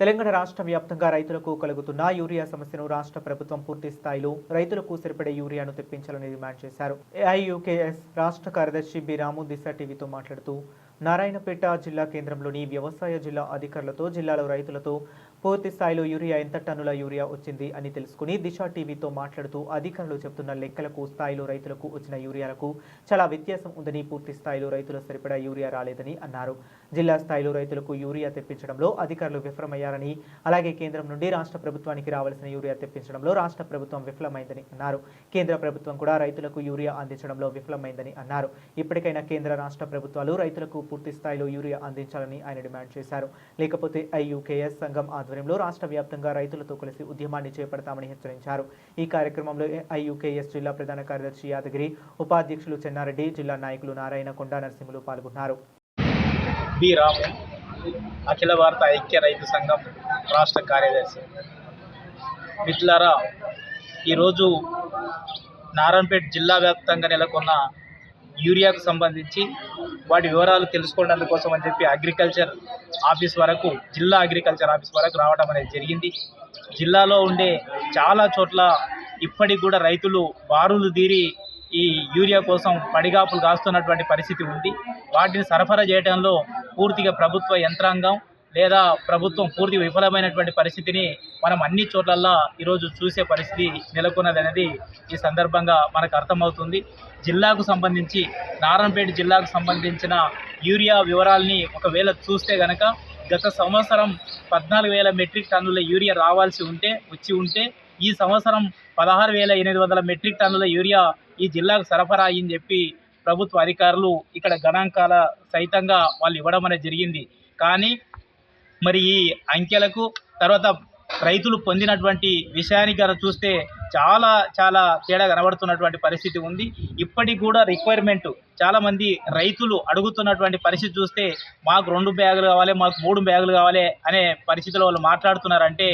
తెలంగాణ రాష్ట్ర వ్యాప్తంగా రైతులకు కలుగుతున్న యూరియా సమస్యను రాష్ట్ర ప్రభుత్వం పూర్తి స్థాయిలో రైతులకు సరిపడే యూరియాను తెప్పించాలని డిమాండ్ చేశారు. ఏఐయుకేఎస్ రాష్ట్ర కార్యదర్శి బి రాము దిశ టీవీతో మాట్లాడుతూ నారాయణపేట జిల్లా కేంద్రంలోని వ్యవసాయ జిల్లా అధికారులతో జిల్లాలో రైతులతో పూర్తి స్థాయిలో యూరియా ఎంత టన్నుల యూరియా వచ్చింది అని తెలుసుకుని దిశ టీవీతో మాట్లాడుతూ అధికారులు చెబుతున్న లెక్కలకు స్థాయిలో రైతులకు వచ్చిన యూరియాలకు చాలా వ్యత్యాసం ఉందని పూర్తి స్థాయిలో రైతులు సరిపడా యూరియా రాలేదని అన్నారు. జిల్లా స్థాయిలో రైతులకు యూరియా తెప్పించడంలో అధికారులు విఫలమయ్యారని అలాగే కేంద్రం నుండి రాష్ట్ర ప్రభుత్వానికి రావాల్సిన యూరియా తెప్పించడంలో రాష్ట్ర ప్రభుత్వం విఫలమైందని అన్నారు. కేంద్ర ప్రభుత్వం కూడా రైతులకు యూరియా అందించడంలో విఫలమైందని అన్నారు. ఇప్పటికైనా కేంద్ర రాష్ట్ర ప్రభుత్వాలు రైతులకు పూర్తి స్థాయిలో యూరియా అందించాలని ఆయన డిమాండ్ చేశారు. లేకపోతే ఐయుకేఎస్ సంఘం ఆధ్వర్యంలో రాష్ట్ర వ్యాప్తంగా రైతులతో కలిసి ఉద్యమాన్ని చేపడతామని హెచ్చరించారు. ఈ కార్యక్రమంలో ఐయుకేఎస్ జిల్లా ప్రధాన కార్యదర్శి యాదగిరి ఉపాధ్యక్షులు చెన్నారెడ్డి జిల్లా నాయకులు నారాయణ కొండ నరసింహులు పాల్గొన్నారు. బి. రాము అఖిల భారత ఐక్య రైతు సంఘం రాష్ట్ర కార్యదర్శి. మిత్రులారా ఈరోజు నారాయణపేట జిల్లా వ్యాప్తంగా నెలకొన్న యూరియాకు సంబంధించి వాటి వివరాలు తెలుసుకోవడం కోసం అని చెప్పి అగ్రికల్చర్ ఆఫీస్ వరకు జిల్లా అగ్రికల్చర్ ఆఫీస్ వరకు రావడం అనేది జరిగింది. జిల్లాలో ఉండే చాలా చోట్ల ఇప్పటికి కూడా రైతులు బారులు తీరి ఈ యూరియా కోసం పడిగాపులు కాస్తున్నటువంటి పరిస్థితి ఉంది. వాటిని సరఫరా చేయడంలో పూర్తిగా ప్రభుత్వ యంత్రాంగం లేదా ప్రభుత్వం పూర్తి విఫలమైనటువంటి పరిస్థితిని మనం అన్ని చోట్లల్లో ఈరోజు చూసే పరిస్థితి నెలకొన్నది అనేది ఈ సందర్భంగా మనకు అర్థమవుతుంది. జిల్లాకు సంబంధించి నారాయణపేట జిల్లాకు సంబంధించిన యూరియా వివరాల్ని ఒకవేళ చూస్తే గనక గత సంవత్సరం పద్నాలుగు వేల మెట్రిక్ టన్నుల యూరియా రావాల్సి ఉంటే వచ్చి ఉంటే ఈ సంవత్సరం పదహారు వేల ఎనిమిది వందల మెట్రిక్ టన్నుల యూరియా ఈ జిల్లాకు సరఫరా అయ్యింది చెప్పి ప్రభుత్వ అధికారులు ఇక్కడ గణాంకాల సహితంగా వాళ్ళు ఇవ్వడం అనేది జరిగింది. కానీ మరి ఈ అంకెలకు తర్వాత రైతులు పొందినటువంటి విషయానికి కనుక చూస్తే చాలా చాలా తేడా కనబడుతున్నటువంటి పరిస్థితి ఉంది. ఇప్పటికి కూడా రిక్వైర్మెంట్ చాలామంది రైతులు అడుగుతున్నటువంటి పరిస్థితి చూస్తే మాకు రెండు బ్యాగులు కావాలి మాకు మూడు బ్యాగులు కావాలి అనే పరిస్థితిలో వాళ్ళు మాట్లాడుతున్నారంటే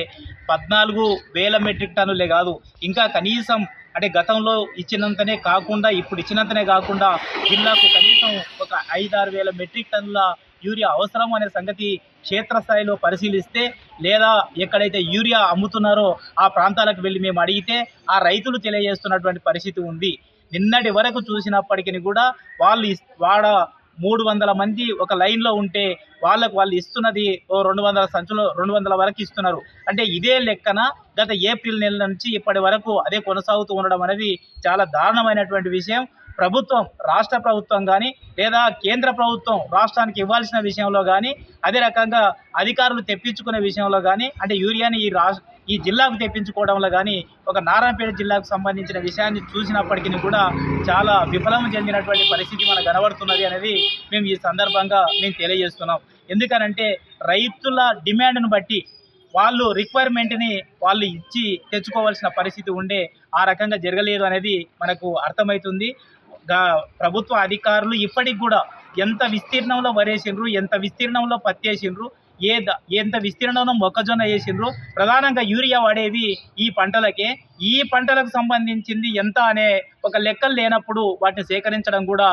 పద్నాలుగు వేల మెట్రిక్ టన్నులే కాదు ఇంకా కనీసం అంటే గతంలో ఇచ్చినంతనే కాకుండా ఇప్పుడు ఇచ్చినంతనే కాకుండా జిల్లాకు కనీసం ఒక ఐదారు వేల మెట్రిక్ టన్నుల యూరియా అవసరం అనే సంగతి క్షేత్రస్థాయిలో పరిశీలిస్తే లేదా ఎక్కడైతే యూరియా అమ్ముతున్నారో ఆ ప్రాంతాలకు వెళ్ళి మేము అడిగితే ఆ రైతులు తెలియజేస్తున్నటువంటి పరిస్థితి ఉంది. నిన్నటి వరకు చూసినప్పటికీ కూడా వాళ్ళు వాడ మూడు వందల మంది ఒక లైన్లో ఉంటే వాళ్ళకు వాళ్ళు ఇస్తున్నది ఓ రెండు వందల సంచులు రెండు వందల వరకు ఇస్తున్నారు. అంటే ఇదే లెక్కన గత ఏప్రిల్ నెల నుంచి ఇప్పటి వరకు అదే కొనసాగుతూ ఉండడం అనేది చాలా దారుణమైనటువంటి విషయం. ప్రభుత్వం రాష్ట్ర ప్రభుత్వం కానీ లేదా కేంద్ర ప్రభుత్వం రాష్ట్రానికి ఇవ్వాల్సిన విషయంలో కానీ అదే రకంగా అధికారులు తెప్పించుకునే విషయంలో కానీ అంటే యూరియాని ఈ రా ఈ జిల్లాకు తెప్పించుకోవడంలో కానీ ఒక నారాయణపేట జిల్లాకు సంబంధించిన విషయాన్ని చూసినప్పటికీ కూడా చాలా విఫలం చెందినటువంటి పరిస్థితి మనకు కనబడుతున్నది అనేది మేము ఈ సందర్భంగా మేము తెలియజేస్తున్నాం. ఎందుకనంటే రైతుల డిమాండ్ను బట్టి వాళ్ళు రిక్వైర్మెంట్ని వాళ్ళు ఇచ్చి తెచ్చుకోవాల్సిన పరిస్థితి ఉండే ఆ రకంగా జరగలేదు అనేది మనకు అర్థమవుతుంది. గా ప్రభుత్వ అధికారులు ఇప్పటికి కూడా ఎంత విస్తీర్ణంలో వరేసిండ్రు ఎంత విస్తీర్ణంలో పత్తి వేసిండ్రు ఏ ఎంత విస్తీర్ణంలో మొక్కజొన్న వేసిండ్రు ప్రధానంగా యూరియా వాడేది ఈ పంటలకే. ఈ పంటలకు సంబంధించింది ఎంత అనే ఒక లెక్కలు లేనప్పుడు వాటిని సేకరించడం కూడా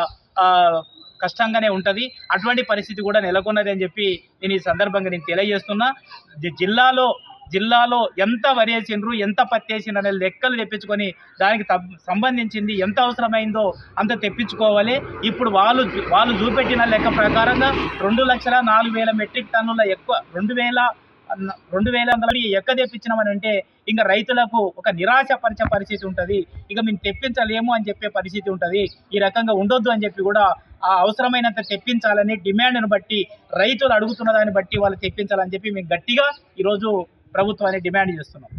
కష్టంగానే ఉంటుంది. అటువంటి పరిస్థితి కూడా నెలకొన్నది అని చెప్పి నేను ఈ సందర్భంగా నేను తెలియజేస్తున్నా. జిల్లాలో జిల్లాలో ఎంత వరి ఎంత పత్తి అనే లెక్కలు తెప్పించుకొని దానికి సంబంధించింది ఎంత అవసరమైందో అంత తెప్పించుకోవాలి. ఇప్పుడు వాళ్ళు వాళ్ళు చూపెట్టిన లెక్క ప్రకారంగా రెండు లక్షల నాలుగు వేల మెట్రిక్ టన్నుల ఎక్కువ రెండు వేల రెండు వేల వందల ఎక్క తెప్పించినామని అంటే ఇంకా రైతులకు ఒక నిరాశపరిచే పరిస్థితి ఉంటుంది. ఇక మేము తెప్పించలేము అని చెప్పే పరిస్థితి ఉంటుంది. ఈ రకంగా ఉండొద్దు అని చెప్పి కూడా ఆ అవసరమైనంత తెప్పించాలని డిమాండ్ను బట్టి రైతులు అడుగుతున్న దాన్ని బట్టి వాళ్ళు తెప్పించాలని చెప్పి మేము గట్టిగా ఈరోజు ప్రభుత్వాన్ని డిమాండ్ చేస్తున్నాం.